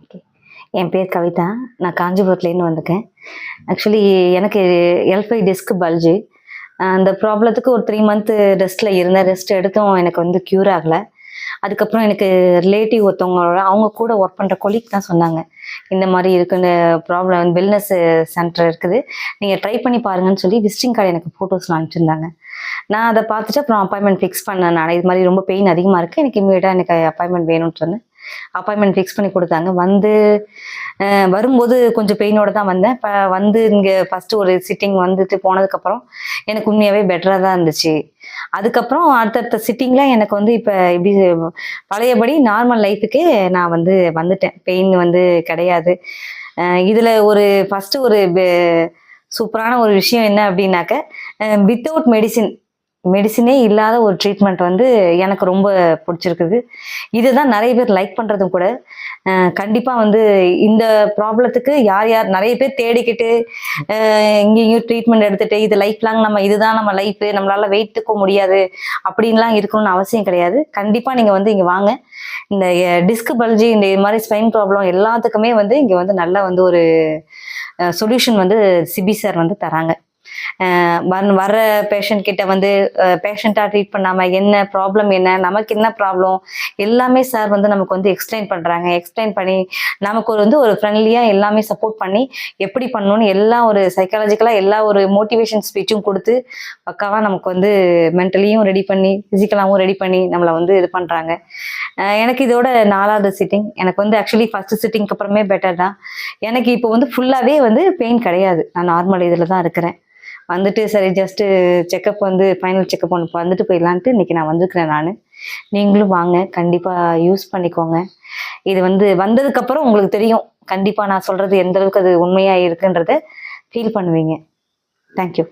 Okay என் பேர் கவிதா. நான் காஞ்சிபுரத்துலேருந்து வந்திருக்கேன். ஆக்சுவலி எனக்கு எல்ஃபை டிஸ்க் பல்ஜு அந்த ப்ராப்ளத்துக்கு ஒரு த்ரீ மந்த்து ரெஸ்ட்டில் இருந்தேன். ரெஸ்ட் எடுத்தும் எனக்கு வந்து க்யூர் ஆகலை. அதுக்கப்புறம் எனக்கு ரிலேட்டிவ் ஒருத்தவங்களோட அவங்க கூட ஒர்க் பண்ணுற கொலீக் தான் சொன்னாங்க. இந்த மாதிரி இருக்குன்னு ப்ராப்ளம் வெல்னஸ் சென்டர் இருக்குது. நீங்கள் ட்ரை பண்ணி பாருங்கன்னு சொல்லி விசிட்டிங் கார்டு எனக்கு ஃபோட்டோஸ்லாம் அனுப்பிச்சிருந்தாங்க. நான் அதை பார்த்துட்டு அப்புறம் அப்பாயின்மெண்ட் ஃபிக்ஸ் பண்ணேன் நான். இது மாதிரி ரொம்ப பெயின் அதிகமாக இருக்குது எனக்கு இம்மீடியட்டாக எனக்கு அப்பாயின்மெண்ட் வேணும்னு சொன்னேன். அப்பாயின்மெண்ட் ஃபிக்ஸ் பண்ணி கொடுத்தாங்க. வந்து வரும்போது கொஞ்சம் பெயினோட தான் வந்தேன். இப்போ வந்து இங்கே ஃபஸ்ட்டு ஒரு சிட்டிங் வந்துட்டு போனதுக்கப்புறம் எனக்கு உண்மையாகவே பெட்டராக தான் இருந்துச்சு. அதுக்கப்புறம் அடுத்தடுத்த சிட்டிங்கில் எனக்கு வந்து இப்போ எப்படி பழையபடி நார்மல் லைஃபுக்கே நான் வந்து வந்துட்டேன். பெயின் வந்து கிடையாது. இதில் ஒரு ஃபஸ்ட்டு ஒரு சூப்பரான ஒரு விஷயம் என்ன அப்படின்னாக்க வித்தவுட் மெடிசின் மெடிசினே இல்லாத ஒரு ட்ரீட்மெண்ட் வந்து எனக்கு ரொம்ப பிடிச்சிருக்குது. இதுதான் நிறைய பேர் லைக் பண்ணுறதும் கூட. கண்டிப்பாக வந்து இந்த ப்ராப்ளத்துக்கு யார் யார் நிறைய பேர் தேடிக்கிட்டு இங்கேயும் ட்ரீட்மெண்ட் எடுத்துகிட்டு இது லைஃப் லாங் நம்ம இதுதான் நம்ம லைஃப் நம்மளால வெயிட் தூக்க முடியாது அப்படின்லாம் இருக்கணும்னு அவசியம் கிடையாது. கண்டிப்பாக நீங்கள் வந்து இங்கே வாங்க. இந்த டிஸ்க் பல்ஜி இந்த மாதிரி ஸ்பைன் ப்ராப்ளம் எல்லாத்துக்குமே வந்து இங்கே வந்து நல்ல வந்து ஒரு சொல்யூஷன் வந்து சிபி சார் வந்து தராங்க. அஹ் வர- வர்ற பேஷண்ட் கிட்ட வந்து பேஷண்ட்டாக ட்ரீட் பண்ணாமல் என்ன ப்ராப்ளம் என்ன நமக்கு என்ன ப்ராப்ளம் எல்லாமே சார் வந்து நமக்கு வந்து எக்ஸ்பிளைன் பண்ணுறாங்க எக்ஸ்பிளைன் பண்ணி நமக்கு ஒரு வந்து ஒரு ஃப்ரெண்ட்லியாக எல்லாமே சப்போர்ட் பண்ணி எப்படி பண்ணணும்னு எல்லா ஒரு சைக்காலஜிக்கலாக எல்லா ஒரு மோட்டிவேஷன் ஸ்பீச்சும் கொடுத்து பக்காவாக நமக்கு வந்து மென்டலியும் ரெடி பண்ணி ஃபிசிக்கலாகவும் ரெடி பண்ணி நம்மளை வந்து இது பண்ணுறாங்க எனக்கு இதோட நாலாவது சிட்டிங் எனக்கு வந்து ஆக்சுவலி ஃபர்ஸ்ட் சிட்டிங்க்கு அப்புறமே பெட்டர் தான். எனக்கு இப்போ வந்து ஃபுல்லாகவே வந்து பெயின் கிடையாது. நான் நார்மல் இதில் தான் இருக்கிறேன். வந்துட்டு சரி ஜஸ்ட்டு செக்கப் வந்து ஃபைனல் செக்கப் ஒன்று வந்துட்டு போயிடலான்ட்டு இன்றைக்கி நான் வந்திருக்கிறேன் நான். நீங்களும் வாங்க கண்டிப்பாக யூஸ் பண்ணிக்கோங்க. இது வந்து வந்ததுக்கப்புறம் உங்களுக்கு தெரியும். கண்டிப்பாக நான் சொல்கிறது எந்த அளவுக்கு அது உண்மையாக இருக்குன்றத ஃபீல் பண்ணுவீங்க. தேங்க்யூ